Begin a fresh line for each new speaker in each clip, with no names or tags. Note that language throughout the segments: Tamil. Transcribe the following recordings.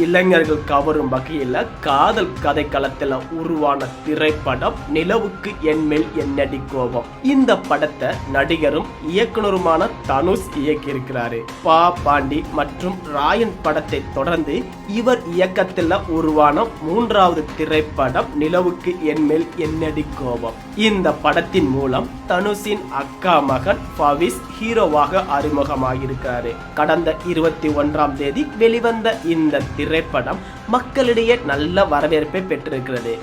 இளைஞர்கள் கவரும் வகையில காதல் கதை களத்துல உருவான திரைப்படம் நிலவுக்கு என்மேல் என்னடி கோபம். இந்த படத்தை நடிகரும் இயக்குனருமான தனுஷ் இயக்கியிருக்கிறாரு. பா. பாண்டி மற்றும் ராயன் படத்தை தொடர்ந்து இவர் இயக்கத்தில் உருவான மூன்றாவது திரைப்படம் நிலவுக்கு என்மேல் என்னடி கோபம். இந்த படத்தின் மூலம் தனுஷின் அக்கா மகன் பவிஸ் ஹீரோவாக அறிமுகமாகியிருக்கிறாரு. கடந்த இருபத்தி ஒன்றாம் தேதி வெளிவந்த இந்த திரைப்படம் மக்களிடையே நல்ல வரவேற்பை பெற்றிருக்கிறது.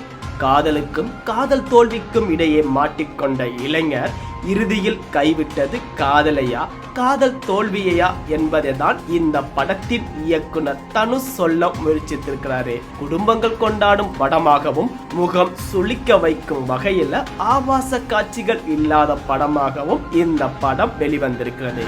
காதலுக்கும் காதல் தோல்விக்கும் இடையே மாட்டிக்கொண்ட இளைஞர் இறுதியில் கைவிட்டது காதலையா காதல் தோல்வியையா என்பதை தான் இந்த படத்தின் இயக்குனர் தனுஷ் சொல்ல முயற்சித்திருக்கிறாரு. குடும்பங்கள் கொண்டாடும் படமாகவும் முகம் சுளிக்க வைக்கும் வகையில் ஆபாச காட்சிகள் இல்லாத படமாகவும் இந்த படம் வெளிவந்திருக்கிறது.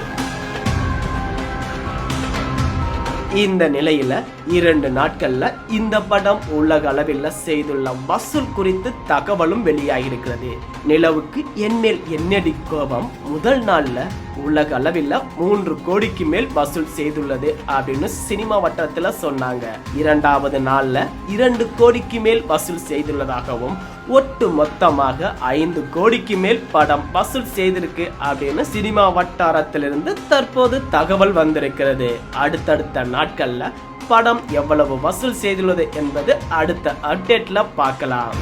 இந்த நிலையில இரண்டு நாட்கள்ல இந்த படம் உலக அளவில் செய்துள்ள வசூல் குறித்து தகவலும் வெளியாகிருக்கிறது நிலவுக்கு என்மேல் என்னடி கோபம் முதல் நாள்ல உலக அளவில் மூன்று கோடிக்கு மேல் வசூல் செய்துள்ளது அப்படின்னு சினிமா வட்டத்துல சொன்னாங்க. இரண்டாவது நாள்ல இரண்டு கோடிக்கு மேல் வசூல் செய்துள்ளதாகவும் ஒட்டு மொத்தமாக ஐந்து கோடிக்கு மேல் படம் வசூல் செய்திருக்கு அப்படின்னு சினிமா வட்டாரத்திலிருந்து தற்போது தகவல் வந்திருக்கிறது. அடுத்தடுத்த நாள் நாட்களில் படம் எவ்வளவு வசூல் செய்துள்ளது என்பது அடுத்த அப்டேட்ல பார்க்கலாம்.